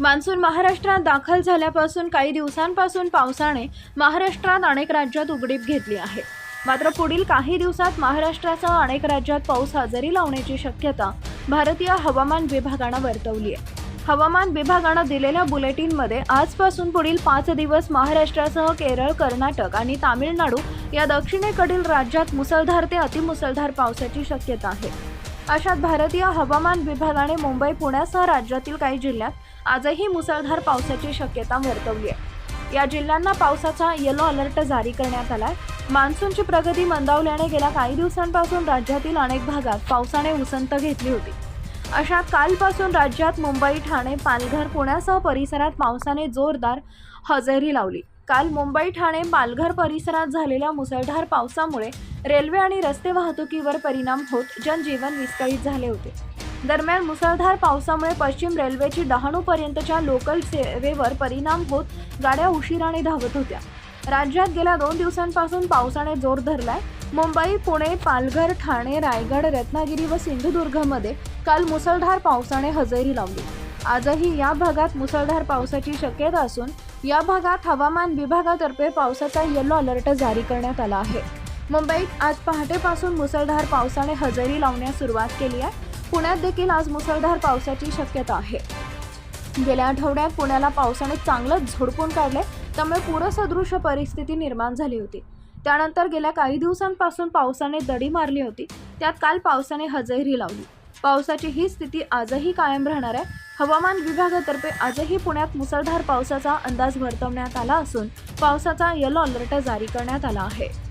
Monsoon महाराष्ट्रात दाखल झाल्यापासून काही दिवसांपासून पावसाने महाराष्ट्रात अनेक राज्यात उघडीप घेतली आहे. मात्र पुढील काही दिवसात महाराष्ट्रासह अनेक राज्यात पाऊस हजेरी लावण्याची शक्यता भारतीय हवामान विभागानं वर्तवली आहे. हवामान विभागानं दिलेल्या बुलेटिनमध्ये आजपासून पुढील पाच दिवस महाराष्ट्रासह केरळ कर्नाटक आणि तामिळनाडू या दक्षिणेकडील राज्यात मुसळधार ते अतिमुसळधार पावसाची शक्यता आहे. अशात भारतीय हवामान विभागाने मुंबई पुण्यासह राज्यातील काही जिल्ह्यात आजही मुसळधार पावसाची शक्यता वर्तवली आहे. या जिल्ह्यांना पावसाचा येलो अलर्ट जारी करण्यात आलाय. मान्सूनची प्रगती मंदावल्याने गेल्या काही दिवसांपासून राज्यातील अनेक भागात पावसाने उसंत घेतली होती. अशा कालपासून राज्यात मुंबई ठाणे पालघर पुण्यासह परिसरात पावसाने जोरदार हजेरी लावली. काल मुंबई ठाणे पालघर परिसरात झालेल्या मुसळधार पावसामुळे रेल्वे आणि रस्ते वाहतुकीवर परिणाम होत जनजीवन विस्कळीत झाले होते. दरम्यान मुसळधार पावसामुळे पश्चिम रेल्वेची डहाणूपर्यंतच्या लोकल सेवेवर परिणाम होत गाड्या उशिराने धावत होत्या. राज्यात गेल्या दोन दिवसांपासून पावसाने जोर धरलाय. मुंबई पुणे पालघर ठाणे रायगड रत्नागिरी व सिंधुदुर्गमध्ये काल मुसळधार पावसाने हजेरी लावली. आजही या भागात मुसळधार पावसाची शक्यता असून या भागात हवामान विभागातर्फे पावसाचा येलो अलर्ट जारी करण्यात आला आहे. मुंबईत आज पहाटेपासून मुसळधार पावसाने हजेरी लावण्यास सुरुवात केली आहे. पुण्यात देखील आज मुसळधार पावसाची शक्यता आहे. गेल्या आठवड्यात पुण्याला पावसाने चांगलंच झोडपून काढले त्यामुळे पूरसदृश परिस्थिती निर्माण झाली होती. त्यानंतर गेल्या काही दिवसांपासून पावसाने दडी मारली होती त्यात काल पावसाने हजेरी लावली. पावसाची ही स्थिती आजही कायम राहणार आहे. हवामान विभागातर्फे आजही पुण्यात मुसळधार पावसाचा अंदाज वर्तवण्यात आला असून पावसाचा येलो अलर्ट जारी करण्यात आला आहे.